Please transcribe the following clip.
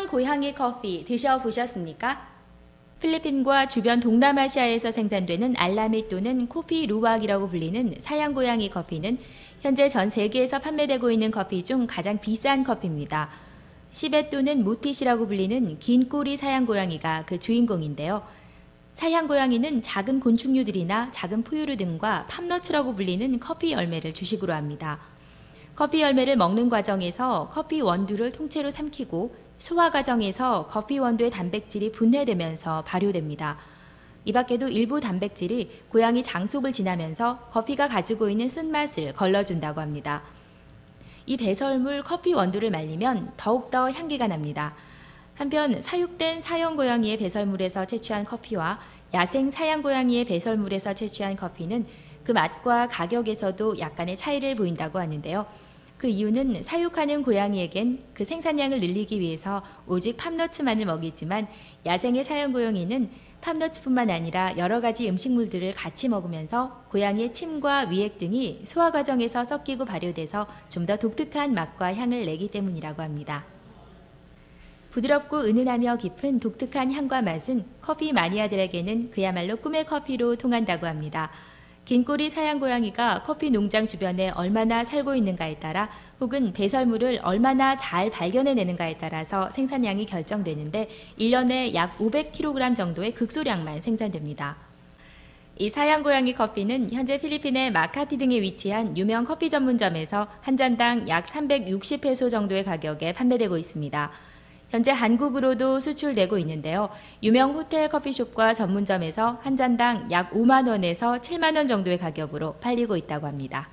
사양 고향의 커피 드셔보셨습니까? 필리핀과 주변 동남아시아에서 생산되는 알라미 또는 코피 루왁이라고 불리는 사양 고양이 커피는 현재 전 세계에서 판매되고 있는 커피 중 가장 비싼 커피입니다. 시베 또는 모티시라고 불리는 긴 꼬리 사양 고양이가 그 주인공인데요. 사양 고양이는 작은 곤충류들이나 작은 포유류 등과 팝너츠라고 불리는 커피 열매를 주식으로 합니다. 커피 열매를 먹는 과정에서 커피 원두를 통째로 삼키고 소화 과정에서 커피 원두의 단백질이 분해되면서 발효됩니다. 이 밖에도 일부 단백질이 고양이 장 속을 지나면서 커피가 가지고 있는 쓴맛을 걸러준다고 합니다. 이 배설물 커피 원두를 말리면 더욱더 향기가 납니다. 한편 사육된 사형 고양이의 배설물에서 채취한 커피와 야생 사양 고양이의 배설물에서 채취한 커피는 그 맛과 가격에서도 약간의 차이를 보인다고 하는데요. 그 이유는 사육하는 고양이에겐 그 생산량을 늘리기 위해서 오직 팝너츠만을 먹이지만 야생의 사양 고양이는 팝너츠뿐만 아니라 여러 가지 음식물들을 같이 먹으면서 고양이의 침과 위액 등이 소화 과정에서 섞이고 발효돼서 좀 더 독특한 맛과 향을 내기 때문이라고 합니다. 부드럽고 은은하며 깊은 독특한 향과 맛은 커피 마니아들에게는 그야말로 꿈의 커피로 통한다고 합니다. 긴꼬리 사양 고양이가 커피 농장 주변에 얼마나 살고 있는가에 따라 혹은 배설물을 얼마나 잘 발견해내는가에 따라서 생산량이 결정되는데 1년에 약 500kg 정도의 극소량만 생산됩니다. 이 사양 고양이 커피는 현재 필리핀의 마카티 등에 위치한 유명 커피 전문점에서 한 잔당 약 360페소 정도의 가격에 판매되고 있습니다. 현재 한국으로도 수출되고 있는데요. 유명 호텔 커피숍과 전문점에서 한 잔당 약 5만 원에서 7만 원 정도의 가격으로 팔리고 있다고 합니다.